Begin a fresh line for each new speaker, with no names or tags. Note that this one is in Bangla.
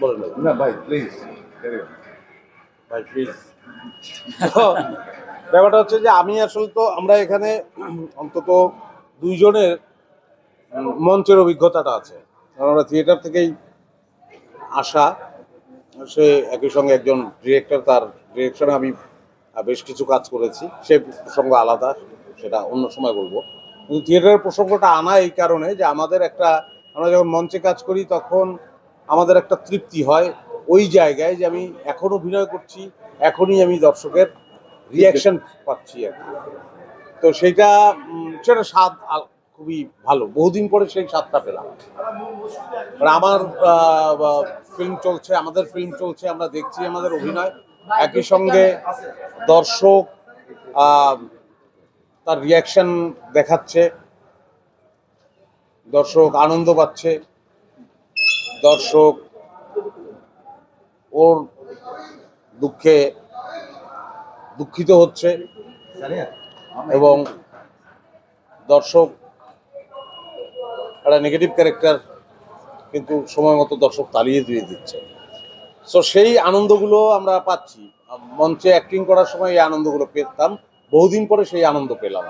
বলেন
না ভাই প্লিজ
ভাই প্লিজ ব্যাপারটা হচ্ছে যে আমি আসলে তো আমরা এখানে অন্তত দুইজনের মঞ্চের অভিজ্ঞতাটা আছে। কারণ আমরা থিয়েটার থেকেই আসা। সে একই সঙ্গে একজন ডিরেক্টর তার ডিরেকশনে আমি বেশ কিছু কাজ করেছি। সে প্রসঙ্গ আলাদা সেটা অন্য সময় বলব। কিন্তু থিয়েটারের প্রসঙ্গটা আনা এই কারণে যে আমাদের একটা আমরা যখন মঞ্চে কাজ করি তখন আমাদের একটা তৃপ্তি হয় ওই জায়গায় যে আমি এখন অভিনয় করছি এখনই আমি দর্শকের রিয়াকশন পাচ্ছি আর। তো উম, সেটা স্বাদ খুবই ভালো। বহুদিন পরে সেই স্বাদটা পেলাম। মানে আমার ফিল্ম চলছে আমাদের ফিল্ম চলছে আমরা দেখছি আমাদের অভিনয়। একই সঙ্গে দর্শক তার রিয়াকশন দেখাচ্ছে। দর্শক আনন্দ পাচ্ছে। দর্শক, ওর দুঃখে দুঃখিত হচ্ছে এবং দর্শক একটা নেগেটিভ ক্যারেক্টার কিন্তু সময় মতো দর্শক তালিয়ে দিয়ে দিচ্ছে। সো সেই আনন্দগুলো আমরা পাচ্ছি। মঞ্চে অ্যাক্টিং করার সময় এই আনন্দগুলো পেতাম। বহুদিন পরে সেই আনন্দ পেলাম।